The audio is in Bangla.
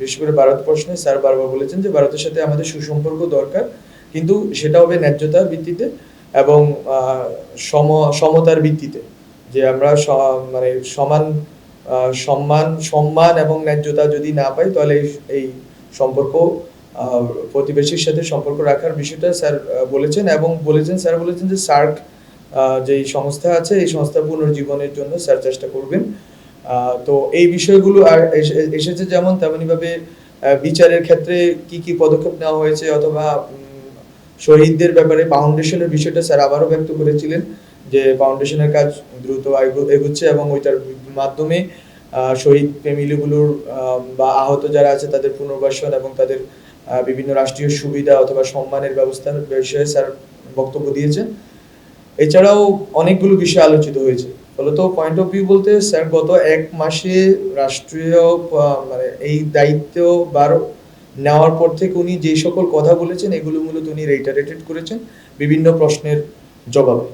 বিশেষ করে ভারত প্রশ্নে স্যার বারবার বলেছেন যে ভারতের সাথে আমাদের সুসম্পর্ক দরকার, কিন্তু সেটা হবে ন্যায্যতার ভিত্তিতে এবং সম, সমতার ভিত্তিতে। যে আমরা মানে সমান সম্মান সম্মান এবং ন্যায্যতা যদি না পাই, তাহলে এই- সম্পর্ক প্রতিবেশীর সাথে সম্পর্ক রাখার বিষয়টা স্যার বলেছেন এবং বলেছেন, স্যার বলেছেন যে সার্ক যে সংস্থা আছে, এই সংস্থা পুনর্জীবনের জন্য স্যার চেষ্টা করবেন। তো এই বিষয়গুলো আর এসেছে যেমন তেমনিভাবে বিচারের ক্ষেত্রে কি কি পদক্ষেপ নেওয়া হয়েছে অথবা শহীদদের ব্যাপারে ফাউন্ডেশনের বিষয়টা স্যার আবারও ব্যক্ত করেছিলেন যে ফাউন্ডেশনের কাজ দ্রুত এগো- এগুচ্ছে এবং ওইটার মাধ্যমে শহীদ ফ্যামিলিগুলোর বা আহত যারা আছে তাদের পুনর্বাসন এবং তাদের বিভিন্ন রাষ্ট্রীয় সুবিধা অথবা সম্মানের ব্যবস্থার বিষয়ে স্যার বক্তব্য দিয়েছেন। এছাড়াও অনেকগুলো বিষয় আলোচিত হয়েছে। ফলত পয়েন্ট অফ ভিউ বলতে স্যার গত এক মাসে রাষ্ট্রীয় মানে এই দায়িত্ব বার নেওয়ার পর থেকে উনি যে সকল কথা বলেছেন, এগুলো মূলত উনি রেটারেটেড করেছেন বিভিন্ন প্রশ্নের জবাবে।